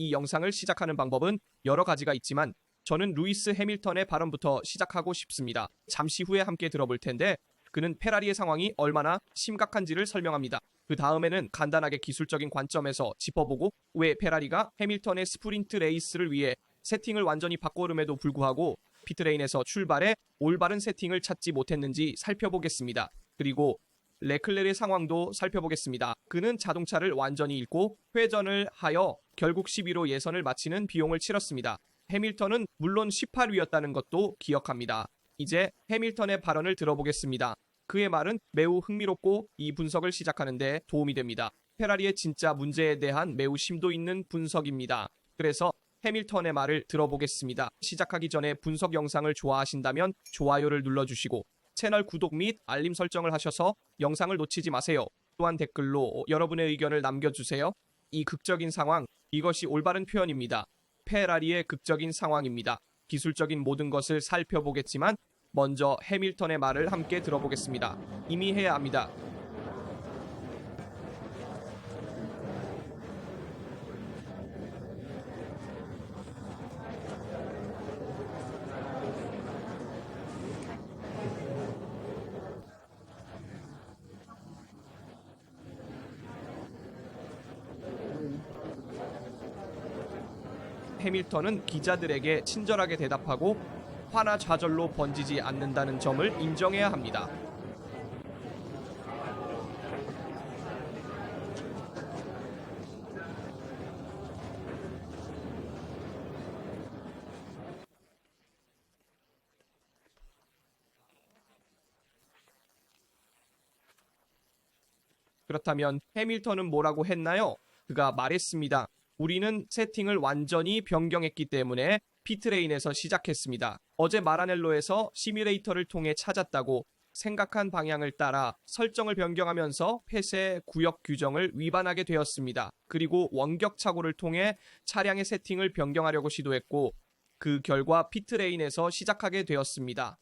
이 영상을 시작하는 방법은 여러 가지가 있지만 저는 루이스 해밀턴의 발언부터 시작하고 싶습니다. 잠시 후에 함께 들어볼 텐데 그는 페라리의 상황이 얼마나 심각한지를 설명합니다. 그 다음에는 간단하게 기술적인 관점에서 짚어보고 왜 페라리가 해밀턴의 스프린트 레이스를 위해 세팅을 완전히 바꿔름에도 불구하고 피트레인에서 출발해 올바른 세팅을 찾지 못했는지 살펴보겠습니다. 그리고 레클레르의 상황도 살펴보겠습니다. 그는 자동차를 완전히 잃고 회전을 하여 결국 11호 예선을 마치는 비용을 치렀습니다. 해밀턴은 물론 18위였다는 것도 기억합니다. 이제 해밀턴의 발언을 들어보겠습니다. 그의 말은 매우 흥미롭고 이 분석을 시작하는데 도움이 됩니다. 페라리의 진짜 문제에 대한 매우 심도 있는 분석입니다. 그래서 해밀턴의 말을 들어보겠습니다. 시작하기 전에 분석 영상을 좋아하신다면 좋아요를 눌러주시고 채널 구독 및 알림 설정을 하셔서 영상을 놓치지 마세요. 또한 댓글로 여러분의 의견을 남겨주세요. 이 극적인 상황, 이것이 올바른 표현입니다. 페라리의 극적인 상황입니다. 기술적인 모든 것을 살펴보겠지만 먼저 해밀턴의 말을 함께 들어보겠습니다. 이미 해야 합니다. 해밀턴은 기자들에게 친절하게 대답하고 화나 좌절로 번지지 않는다는 점을 인정해야 합니다. 그렇다면 해밀턴은 뭐라고 했나요? 그가 말했습니다. 우리는 세팅을 완전히 변경했기 때문에 피트레인에서 시작했습니다. 어제 마라넬로에서 시뮬레이터를 통해 찾았다고 생각한 방향을 따라 설정을 변경하면서 폐쇄 구역 규정을 위반하게 되었습니다. 그리고 원격 착오를 통해 차량의 세팅을 변경하려고 시도했고 그 결과 피트레인에서 시작하게 되었습니다.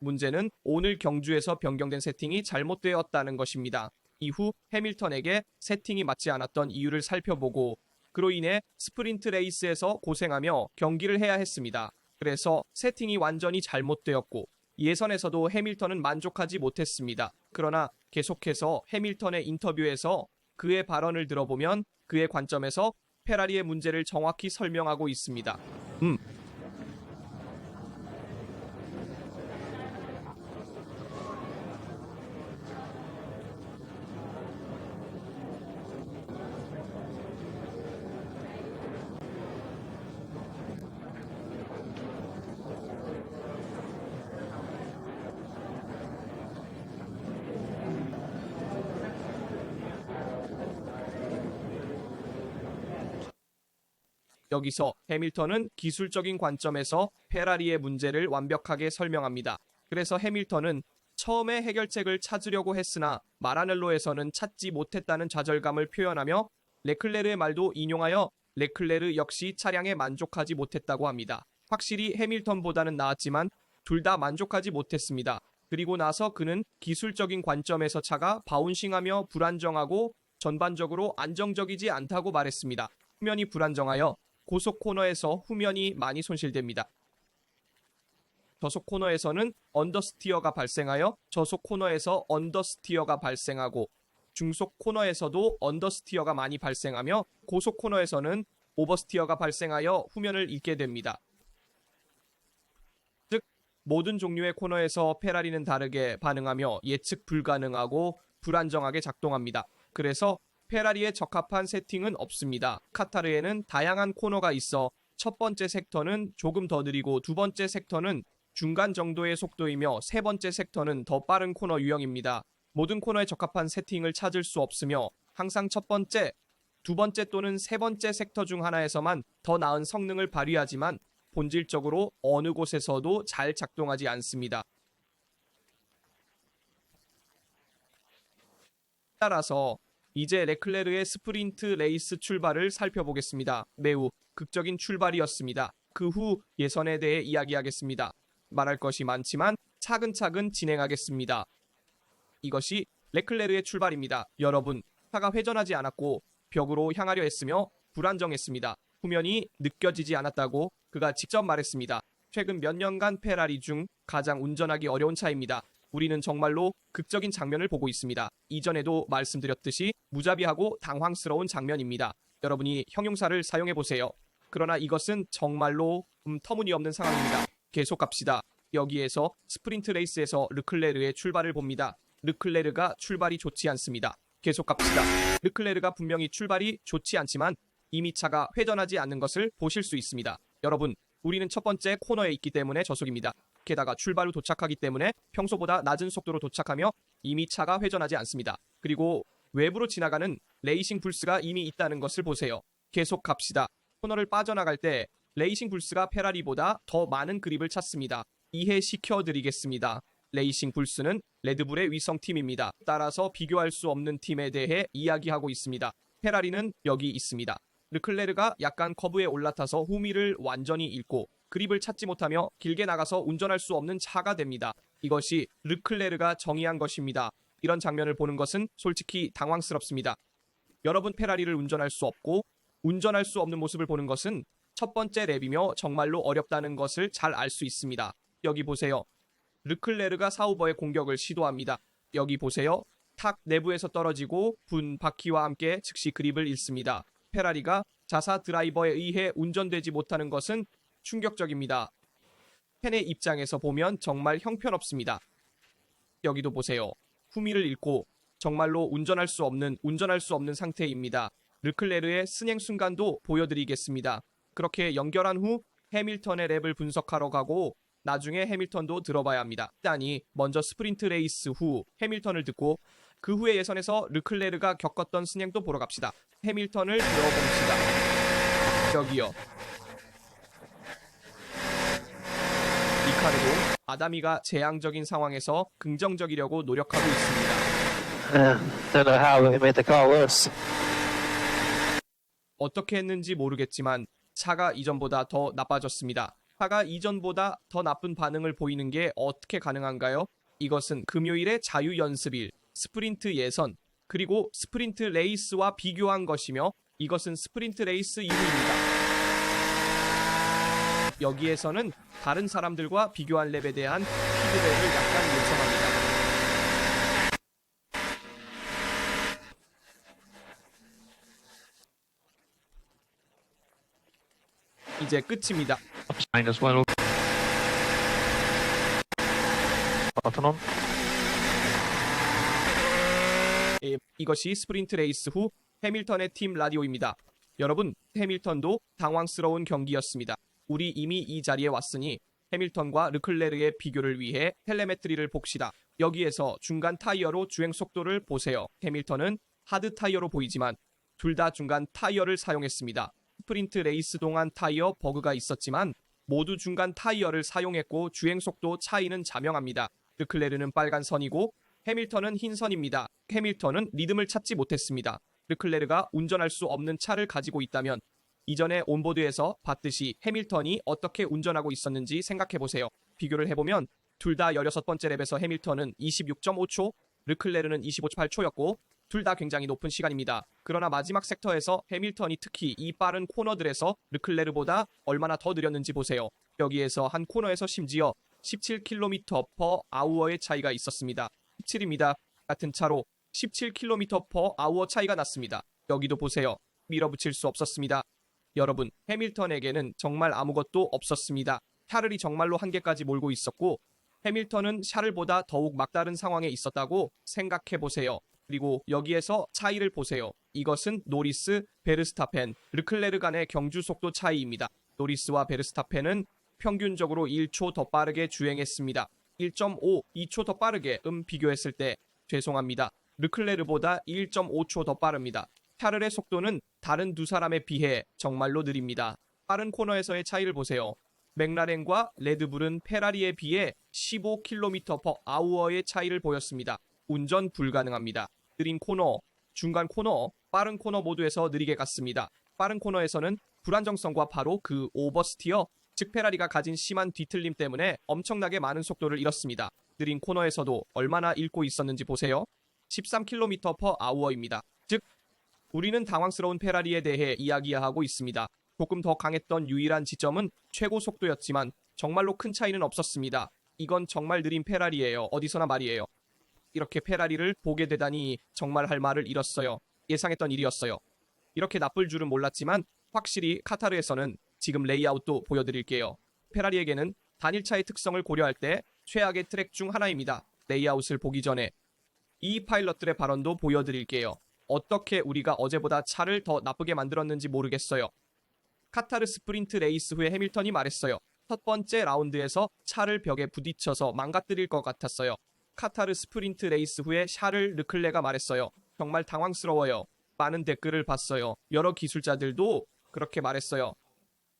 문제는 오늘 경주에서 변경된 세팅이 잘못되었다는 것입니다. 이후 해밀턴에게 세팅이 맞지 않았던 이유를 살펴보고 그로 인해 스프린트 레이스에서 고생하며 경기를 해야 했습니다. 그래서 세팅이 완전히 잘못되었고 예선에서도 해밀턴은 만족하지 못했습니다. 그러나 계속해서 해밀턴의 인터뷰에서 그의 발언을 들어보면 그의 관점에서 페라리의 문제를 정확히 설명하고 있습니다. 음, 여기서 해밀턴은 기술적인 관점에서 페라리의 문제를 완벽하게 설명합니다. 그래서 해밀턴은 처음에 해결책을 찾으려고 했으나 마라넬로에서는 찾지 못했다는 좌절감을 표현하며 레클레르의 말도 인용하여 레클레르 역시 차량에 만족하지 못했다고 합니다. 확실히 해밀턴보다는 나았지만 둘 다 만족하지 못했습니다. 그리고 나서 그는 기술적인 관점에서 차가 바운싱하며 불안정하고 전반적으로 안정적이지 않다고 말했습니다. 후면이 불안정하여 고속 코너에서 후면이 많이 손실됩니다. 저속 코너에서는 언더스티어가 발생하여 저속 코너에서 언더스티어가 발생하고 중속 코너에서도 언더스티어가 많이 발생하며 고속 코너에서는 오버스티어가 발생하여 후면을 잃게 됩니다. 즉 모든 종류의 코너에서 페라리는 다르게 반응하며 예측 불가능하고 불안정하게 작동합니다. 그래서 페라리에 적합한 세팅은 없습니다. 카타르에는 다양한 코너가 있어 첫 번째 섹터는 조금 더 느리고 두 번째 섹터는 중간 정도의 속도이며 세 번째 섹터는 더 빠른 코너 유형입니다. 모든 코너에 적합한 세팅을 찾을 수 없으며 항상 첫 번째, 두 번째 또는 세 번째 섹터 중 하나에서만 더 나은 성능을 발휘하지만 본질적으로 어느 곳에서도 잘 작동하지 않습니다. 따라서 이제 레클레르의 스프린트 레이스 출발을 살펴보겠습니다. 매우 극적인 출발이었습니다. 그 후 예선에 대해 이야기하겠습니다. 말할 것이 많지만 차근차근 진행하겠습니다. 이것이 레클레르의 출발입니다. 여러분, 차가 회전하지 않았고 벽으로 향하려 했으며 불안정했습니다. 후면이 느껴지지 않았다고 그가 직접 말했습니다. 최근 몇 년간 페라리 중 가장 운전하기 어려운 차입니다. 우리는 정말로 극적인 장면을 보고 있습니다. 이전에도 말씀드렸듯이 무자비하고 당황스러운 장면입니다. 여러분이 형용사를 사용해 보세요. 그러나 이것은 정말로 음, 터무니없는 상황입니다. 계속 갑시다. 여기에서 스프린트 레이스에서 르클레르의 출발을 봅니다. 르클레르가 출발이 좋지 않습니다. 계속 갑시다. 르클레르가 분명히 출발이 좋지 않지만 이미 차가 회전하지 않는 것을 보실 수 있습니다. 여러분, 우리는 첫 번째 코너에 있기 때문에 저속입니다. 게다가 출발 후 도착하기 때문에 평소보다 낮은 속도로 도착하며 이미 차가 회전하지 않습니다. 그리고 외부로 지나가는 레이싱 불스가 이미 있다는 것을 보세요. 계속 갑시다. 코너를 빠져나갈 때 레이싱 불스가 페라리보다 더 많은 그립을 찾습니다. 이해시켜 드리겠습니다. 레이싱 불스는 레드불의 위성팀입니다. 따라서 비교할 수 없는 팀에 대해 이야기하고 있습니다. 페라리는 여기 있습니다. 르클레르가 약간 커브에 올라타서 후미를 완전히 잃고 그립을 찾지 못하며 길게 나가서 운전할 수 없는 차가 됩니다. 이것이 르클레르가 정의한 것입니다. 이런 장면을 보는 것은 솔직히 당황스럽습니다. 여러분 페라리를 운전할 수 없고 운전할 수 없는 모습을 보는 것은 첫 번째 랩이며 정말로 어렵다는 것을 잘 알 수 있습니다. 여기 보세요. 르클레르가 사우버의 공격을 시도합니다. 여기 보세요. 탁 내부에서 떨어지고 분 바퀴와 함께 즉시 그립을 잃습니다. 페라리가 자사 드라이버에 의해 운전되지 못하는 것은 충격적입니다. 팬의 입장에서 보면 정말 형편없습니다. 여기도 보세요. 후미를 잃고 정말로 운전할 수 없는 운전할 수 없는 상태입니다. 르클레르의 스행 순간도 보여드리겠습니다. 그렇게 연결한 후 해밀턴의 랩을 분석하러 가고 나중에 해밀턴도 들어봐야 합니다. 일단이 먼저 스프린트 레이스 후 해밀턴을 듣고 그 후에 예선에서 르클레르가 겪었던 스행도 보러 갑시다. 해밀턴을 들어봅시다. 여기요. 리카르도 아다미가 재앙적인 상황에서 긍정적이려고 노력하고 있습니다. Don't know how, it made the car worse. 어떻게 했는지 모르겠지만 차가 이전보다 더 나빠졌습니다. 차가 이전보다 더 나쁜 반응을 보이는 게 어떻게 가능한가요? 이것은 금요일의 자유 연습일, 스프린트 예선, 그리고 스프린트 레이스와 비교한 것이며 이것은 스프린트 레이스 이후입니다. 여기에서는 다른 사람들과 비교한 랩에 대한 피드백을 약간 요청합니다. 이제 끝입니다. 예, 이것이 스프린트 레이스 후 해밀턴의 팀 라디오입니다. 여러분, 해밀턴도 당황스러운 경기였습니다. 우리 이미 이 자리에 왔으니 해밀턴과 르클레르의 비교를 위해 텔레메트리를 봅시다. 여기에서 중간 타이어로 주행 속도를 보세요. 해밀턴은 하드 타이어로 보이지만 둘 다 중간 타이어를 사용했습니다. 스프린트 레이스 동안 타이어 버그가 있었지만 모두 중간 타이어를 사용했고 주행 속도 차이는 자명합니다. 르클레르는 빨간 선이고 해밀턴은 흰 선입니다. 해밀턴은 리듬을 찾지 못했습니다. 르클레르가 운전할 수 없는 차를 가지고 있다면 이전에 온보드에서 봤듯이 해밀턴이 어떻게 운전하고 있었는지 생각해 보세요. 비교를 해보면 둘 다 16번째 랩에서 해밀턴은 26.5초, 르클레르는 25.8초였고 둘 다 굉장히 높은 시간입니다. 그러나 마지막 섹터에서 해밀턴이 특히 이 빠른 코너들에서 르클레르보다 얼마나 더 느렸는지 보세요. 여기에서 한 코너에서 심지어 17km per hour의 차이가 있었습니다. 17입니다. 같은 차로 17km per hour 차이가 났습니다. 여기도 보세요. 밀어붙일 수 없었습니다. 여러분, 해밀턴에게는 정말 아무것도 없었습니다. 샤를이 정말로 한계까지 몰고 있었고 해밀턴은 샤를보다 더욱 막다른 상황에 있었다고 생각해 보세요. 그리고 여기에서 차이를 보세요. 이것은 노리스, 베르스타펜, 르클레르 간의 경주 속도 차이입니다. 노리스와 베르스타펜은 평균적으로 1초 더 빠르게 주행했습니다. 1.5, 2초 더 빠르게 음 비교했을 때 죄송합니다. 르클레르보다 1.5초 더 빠릅니다. 샤를의 속도는 다른 두 사람에 비해 정말로 느립니다. 빠른 코너에서의 차이를 보세요. 맥라렌과 레드불은 페라리에 비해 15km per hour의 차이를 보였습니다. 운전 불가능합니다. 느린 코너, 중간 코너, 빠른 코너 모두에서 느리게 갔습니다. 빠른 코너에서는 불안정성과 바로 그 오버스티어, 즉 페라리가 가진 심한 뒤틀림 때문에 엄청나게 많은 속도를 잃었습니다. 느린 코너에서도 얼마나 잃고 있었는지 보세요. 13km per hour입니다. 즉 우리는 당황스러운 페라리에 대해 이야기하고 있습니다. 조금 더 강했던 유일한 지점은 최고 속도였지만 정말로 큰 차이는 없었습니다. 이건 정말 느린 페라리예요. 어디서나 말이에요. 이렇게 페라리를 보게 되다니 정말 할 말을 잃었어요. 예상했던 일이었어요. 이렇게 나쁠 줄은 몰랐지만 확실히 카타르에서는 지금 레이아웃도 보여드릴게요. 페라리에게는 단일차의 특성을 고려할 때 최악의 트랙 중 하나입니다. 레이아웃을 보기 전에 이 파일럿들의 발언도 보여드릴게요. 어떻게 우리가 어제보다 차를 더 나쁘게 만들었는지 모르겠어요. 카타르 스프린트 레이스 후에 해밀턴이 말했어요. 첫 번째 라운드에서 차를 벽에 부딪혀서 망가뜨릴 것 같았어요. 카타르 스프린트 레이스 후에 샤를 르클레가 말했어요. 정말 당황스러워요. 많은 댓글을 봤어요. 여러 기술자들도 그렇게 말했어요.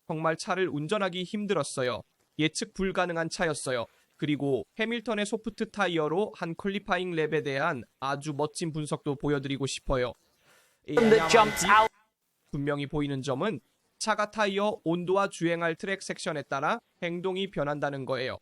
정말 차를 운전하기 힘들었어요. 예측 불가능한 차였어요. 그리고 해밀턴의 소프트 타이어로 한 퀄리파잉 랩에 대한 아주 멋진 분석도 보여드리고 싶어요. 분명히 보이는 점은 차가 타이어 온도와 주행할 트랙 섹션에 따라 행동이 변한다는 거예요.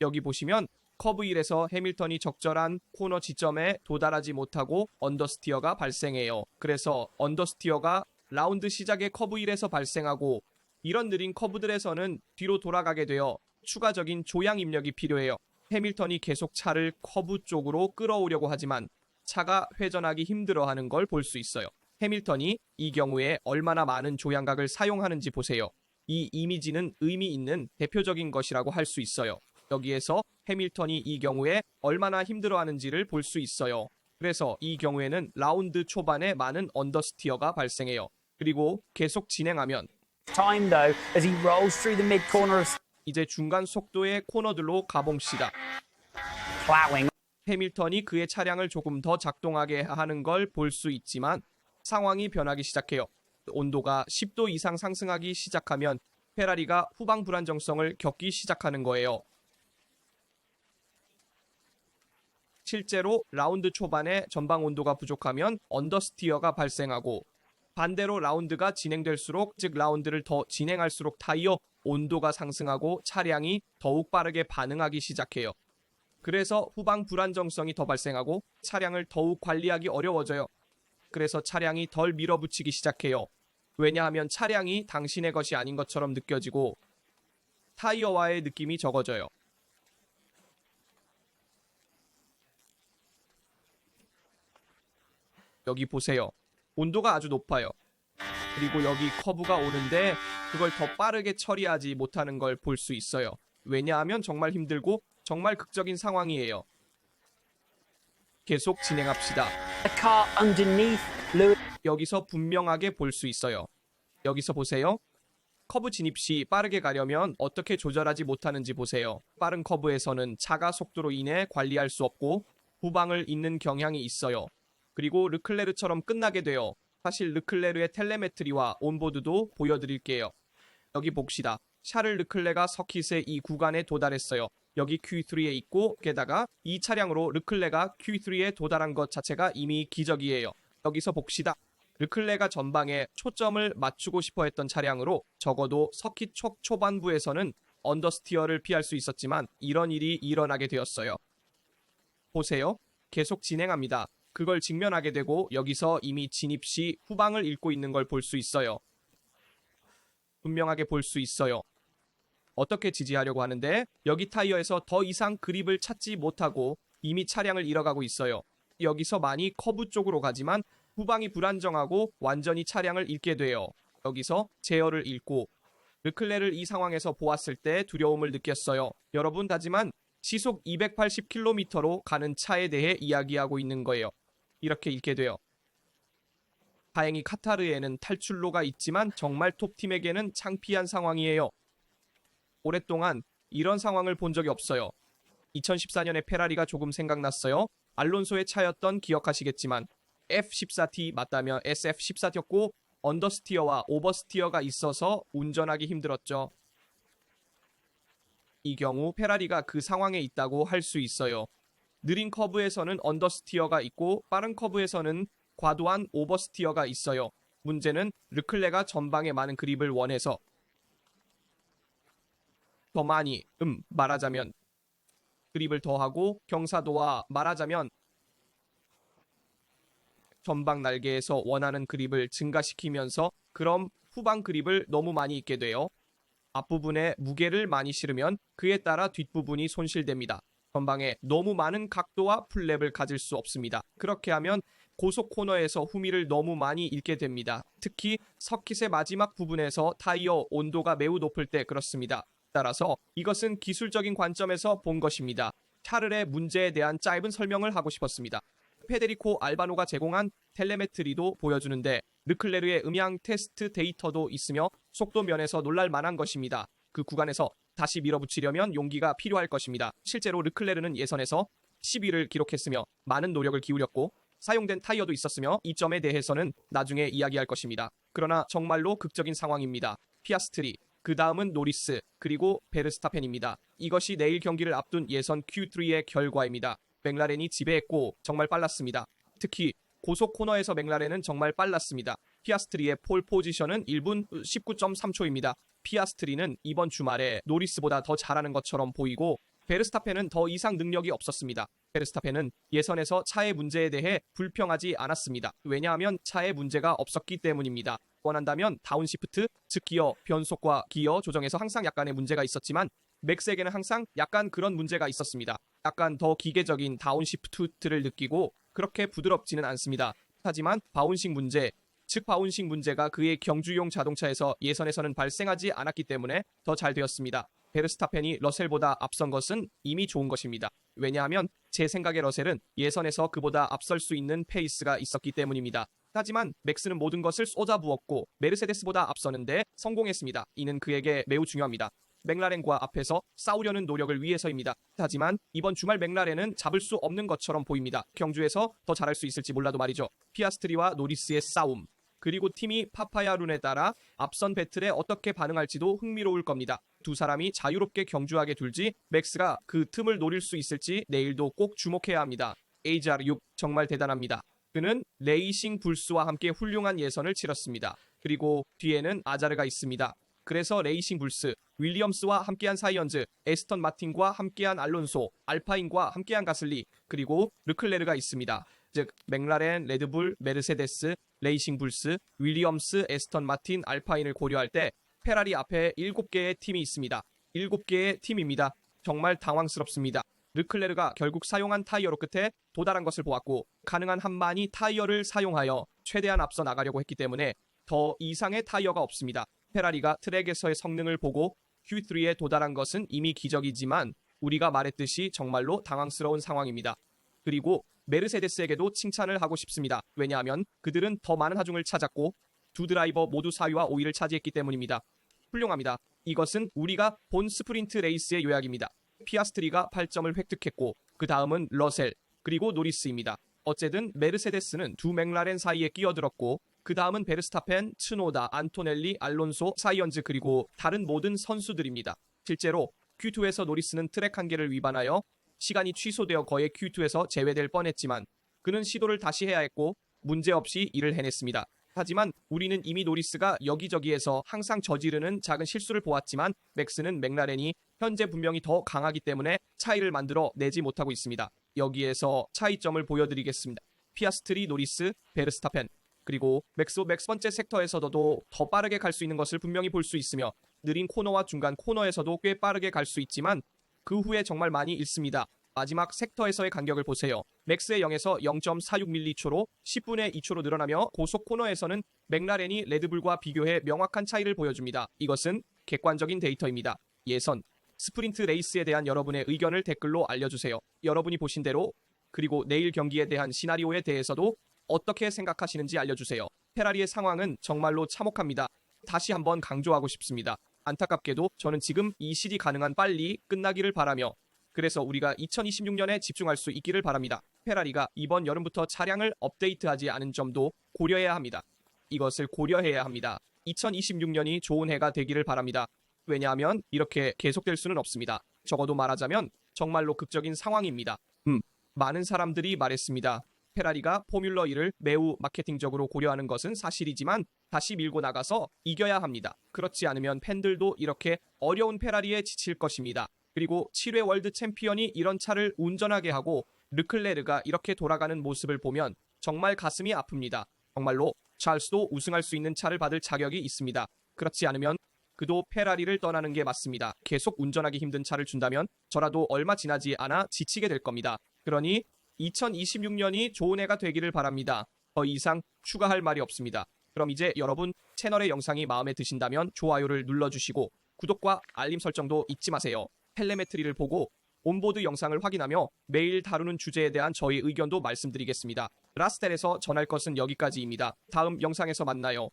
여기 보시면 커브 1에서 해밀턴이 적절한 코너 지점에 도달하지 못하고 언더스티어가 발생해요. 그래서 언더스티어가 라운드 시작에 커브 1에서 발생하고 이런 느린 커브들에서는 뒤로 돌아가게 되어 추가적인 조향 입력이 필요해요. 해밀턴이 계속 차를 커브 쪽으로 끌어오려고 하지만 차가 회전하기 힘들어하는 걸 볼 수 있어요. 해밀턴이 이 경우에 얼마나 많은 조향각을 사용하는지 보세요. 이 이미지는 의미 있는 대표적인 것이라고 할 수 있어요. 여기에서 해밀턴이 이 경우에 얼마나 힘들어하는지를 볼 수 있어요. 그래서 이 경우에는 라운드 초반에 많은 언더스티어가 발생해요. 그리고 계속 진행하면 time though as he rolls through the mid corner of 이제 중간 속도의 코너들로 가봅시다. plowing 해밀턴이 그의 차량을 조금 더 작동하게 하는 걸 볼 수 있지만 상황이 변하기 시작해요. 온도가 10도 이상 상승하기 시작하면 페라리가 후방 불안정성을 겪기 시작하는 거예요. 실제로 라운드 초반에 전방 온도가 부족하면 언더스티어가 발생하고 반대로 라운드가 진행될수록 즉 라운드를 더 진행할수록 타이어 온도가 상승하고 차량이 더욱 빠르게 반응하기 시작해요. 그래서 후방 불안정성이 더 발생하고 차량을 더욱 관리하기 어려워져요. 그래서 차량이 덜 밀어붙이기 시작해요. 왜냐하면 차량이 당신의 것이 아닌 것처럼 느껴지고 타이어와의 느낌이 적어져요. 여기 보세요. 온도가 아주 높아요. 그리고 여기 커브가 오는데 그걸 더 빠르게 처리하지 못하는 걸 볼 수 있어요. 왜냐하면 정말 힘들고 정말 극적인 상황이에요. 계속 진행합시다. 여기서 분명하게 볼 수 있어요. 여기서 보세요. 커브 진입 시 빠르게 가려면 어떻게 조절하지 못하는지 보세요. 빠른 커브에서는 차가 속도로 인해 관리할 수 없고 후방을 잇는 경향이 있어요. 그리고 르클레르처럼 끝나게 돼요. 사실 르클레르의 텔레메트리와 온보드도 보여드릴게요. 여기 봅시다. 샤를 르클레가 서킷의 이 구간에 도달했어요. 여기 Q3에 있고 게다가 이 차량으로 르클레가 Q3에 도달한 것 자체가 이미 기적이에요. 여기서 봅시다. 르클레가 전방에 초점을 맞추고 싶어 했던 차량으로 적어도 서킷 초 초반부에서는 언더스티어를 피할 수 있었지만 이런 일이 일어나게 되었어요. 보세요. 계속 진행합니다. 그걸 직면하게 되고 여기서 이미 진입 시 후방을 읽고 있는 걸 볼 수 있어요. 분명하게 볼 수 있어요. 어떻게 지지하려고 하는데 여기 타이어에서 더 이상 그립을 찾지 못하고 이미 차량을 잃어가고 있어요. 여기서 많이 커브 쪽으로 가지만 후방이 불안정하고 완전히 차량을 잃게 돼요. 여기서 제어를 잃고 르클레를 이 상황에서 보았을 때 두려움을 느꼈어요. 여러분 하지만 시속 280km로 가는 차에 대해 이야기하고 있는 거예요. 이렇게 읽게 돼요. 다행히 카타르에는 탈출로가 있지만 정말 톱팀에게는 창피한 상황이에요. 오랫동안 이런 상황을 본 적이 없어요. 2014년에 페라리가 조금 생각났어요. 알론소의 차였던 기억하시겠지만 F14T 맞다면 SF14였고 언더스티어와 오버스티어가 있어서 운전하기 힘들었죠. 이 경우 페라리가 그 상황에 있다고 할 수 있어요. 느린 커브에서는 언더스티어가 있고 빠른 커브에서는 과도한 오버스티어가 있어요. 문제는 르클레가 전방에 많은 그립을 원해서 더 많이 음 말하자면 그립을 더하고 경사도와 말하자면 전방 날개에서 원하는 그립을 증가시키면서 그럼 후방 그립을 너무 많이 입게 돼요. 앞부분에 무게를 많이 실으면 그에 따라 뒷부분이 손실됩니다. 전방에 너무 많은 각도와 풀랩을 가질 수 없습니다. 그렇게 하면 고속 코너에서 후미를 너무 많이 잃게 됩니다. 특히 서킷의 마지막 부분에서 타이어 온도가 매우 높을 때 그렇습니다. 따라서 이것은 기술적인 관점에서 본 것입니다. 샤를의 문제에 대한 짧은 설명을 하고 싶었습니다. 페데리코 알바노가 제공한 텔레메트리도 보여주는데 르클레르의 음향 테스트 데이터도 있으며 속도 면에서 놀랄 만한 것입니다. 그 구간에서 다시 밀어붙이려면 용기가 필요할 것입니다. 실제로 르클레르는 예선에서 10위를 기록했으며 많은 노력을 기울였고 사용된 타이어도 있었으며 이 점에 대해서는 나중에 이야기할 것입니다. 그러나 정말로 극적인 상황입니다. 피아스트리, 그 다음은 노리스, 그리고 베르스타펜입니다. 이것이 내일 경기를 앞둔 예선 Q3의 결과입니다. 맥라렌이 지배했고 정말 빨랐습니다. 특히 고속 코너에서 맥라렌은 정말 빨랐습니다. 피아스트리의 폴 포지션은 1분 19.3초입니다. 피아스트리는 이번 주말에 노리스보다 더 잘하는 것처럼 보이고 베르스타펜은 더 이상 능력이 없었습니다. 베르스타펜은 예선에서 차의 문제에 대해 불평하지 않았습니다. 왜냐하면 차에 문제가 없었기 때문입니다. 원한다면 다운시프트, 즉 기어, 변속과 기어 조정에서 항상 약간의 문제가 있었지만 맥스에게는 항상 약간 그런 문제가 있었습니다. 약간 더 기계적인 다운시프트를 느끼고 그렇게 부드럽지는 않습니다. 하지만 바운싱 문제, 즉 바운싱 문제가 그의 경주용 자동차에서 예선에서는 발생하지 않았기 때문에 더 잘 되었습니다. 베르스타펜이 러셀보다 앞선 것은 이미 좋은 것입니다. 왜냐하면 제 생각에 러셀은 예선에서 그보다 앞설 수 있는 페이스가 있었기 때문입니다. 하지만 맥스는 모든 것을 쏟아부었고 메르세데스보다 앞서는데 성공했습니다. 이는 그에게 매우 중요합니다. 맥라렌과 앞에서 싸우려는 노력을 위해서입니다. 하지만 이번 주말 맥라렌은 잡을 수 없는 것처럼 보입니다. 경주에서 더 잘할 수 있을지 몰라도 말이죠. 피아스트리와 노리스의 싸움. 그리고 팀이 파파야 룬에 따라 앞선 배틀에 어떻게 반응할지도 흥미로울 겁니다. 두 사람이 자유롭게 경주하게 둘지 맥스가 그 틈을 노릴 수 있을지 내일도 꼭 주목해야 합니다. AJR6 정말 대단합니다. 그는 레이싱 불스와 함께 훌륭한 예선을 치렀습니다. 그리고 뒤에는 아자르가 있습니다. 그래서 레이싱 불스, 윌리엄스와 함께한 사이언즈, 에스턴 마틴과 함께한 알론소, 알파인과 함께한 가슬리, 그리고 르클레르가 있습니다. 즉 맥라렌, 레드불, 메르세데스, 레이싱 불스, 윌리엄스, 에스턴 마틴, 알파인을 고려할 때 페라리 앞에 7개의 팀이 있습니다. 7개의 팀입니다. 정말 당황스럽습니다. 르클레르가 결국 사용한 타이어로 끝에 도달한 것을 보았고 가능한 한 많이 타이어를 사용하여 최대한 앞서 나가려고 했기 때문에 더 이상의 타이어가 없습니다. 페라리가 트랙에서의 성능을 보고 Q3에 도달한 것은 이미 기적이지만 우리가 말했듯이 정말로 당황스러운 상황입니다. 그리고 메르세데스에게도 칭찬을 하고 싶습니다. 왜냐하면 그들은 더 많은 하중을 찾았고 두 드라이버 모두 4위와 5위를 차지했기 때문입니다. 훌륭합니다. 이것은 우리가 본 스프린트 레이스의 요약입니다. 피아스트리가 8점을 획득했고 그 다음은 러셀 그리고 노리스입니다. 어쨌든 메르세데스는 두 맥라렌 사이에 끼어들었고 그 다음은 베르스타펜, 츠노다, 안토넬리, 알론소, 사이언즈 그리고 다른 모든 선수들입니다. 실제로 Q2에서 노리스는 트랙 한계를 위반하여 시간이 취소되어 거의 Q2에서 제외될 뻔했지만 그는 시도를 다시 해야 했고 문제없이 일을 해냈습니다. 하지만 우리는 이미 노리스가 여기저기에서 항상 저지르는 작은 실수를 보았지만 맥스는 맥라렌이 현재 분명히 더 강하기 때문에 차이를 만들어 내지 못하고 있습니다. 여기에서 차이점을 보여드리겠습니다. 피아스트리, 노리스, 베르스타펜 그리고 맥스 맥스 번째 섹터에서도 더 빠르게 갈 수 있는 것을 분명히 볼 수 있으며 느린 코너와 중간 코너에서도 꽤 빠르게 갈 수 있지만 그 후에 정말 많이 잃습니다. 마지막 섹터에서의 간격을 보세요. 맥스의 0에서 0.46mm초로 10분의 2초로 늘어나며 고속 코너에서는 맥라렌이 레드불과 비교해 명확한 차이를 보여줍니다. 이것은 객관적인 데이터입니다. 예선, 스프린트 레이스에 대한 여러분의 의견을 댓글로 알려주세요. 여러분이 보신 대로 그리고 내일 경기에 대한 시나리오에 대해서도 어떻게 생각하시는지 알려주세요. 페라리의 상황은 정말로 참혹합니다. 다시 한번 강조하고 싶습니다. 안타깝게도 저는 지금 이 실이 가능한 빨리 끝나기를 바라며 그래서 우리가 2026년에 집중할 수 있기를 바랍니다. 페라리가 이번 여름부터 차량을 업데이트하지 않은 점도 고려해야 합니다. 이것을 고려해야 합니다. 2026년이 좋은 해가 되기를 바랍니다. 왜냐하면 이렇게 계속될 수는 없습니다. 적어도 말하자면 정말로 극적인 상황입니다. 음, 많은 사람들이 말했습니다. 페라리가 포뮬러 1을 매우 마케팅적으로 고려하는 것은 사실이지만 다시 밀고 나가서 이겨야 합니다. 그렇지 않으면 팬들도 이렇게 어려운 페라리에 지칠 것입니다. 그리고 7회 월드 챔피언이 이런 차를 운전하게 하고 르클레르가 이렇게 돌아가는 모습을 보면 정말 가슴이 아픕니다. 정말로 찰스도 우승할 수 있는 차를 받을 자격이 있습니다. 그렇지 않으면 그도 페라리를 떠나는 게 맞습니다. 계속 운전하기 힘든 차를 준다면 저라도 얼마 지나지 않아 지치게 될 겁니다. 그러니 2026년이 좋은 해가 되기를 바랍니다. 더 이상 추가할 말이 없습니다. 그럼 이제 여러분 채널의 영상이 마음에 드신다면 좋아요를 눌러주시고 구독과 알림 설정도 잊지 마세요. 텔레메트리를 보고 온보드 영상을 확인하며 매일 다루는 주제에 대한 저희 의견도 말씀드리겠습니다. 라스텔에서 전할 것은 여기까지입니다. 다음 영상에서 만나요.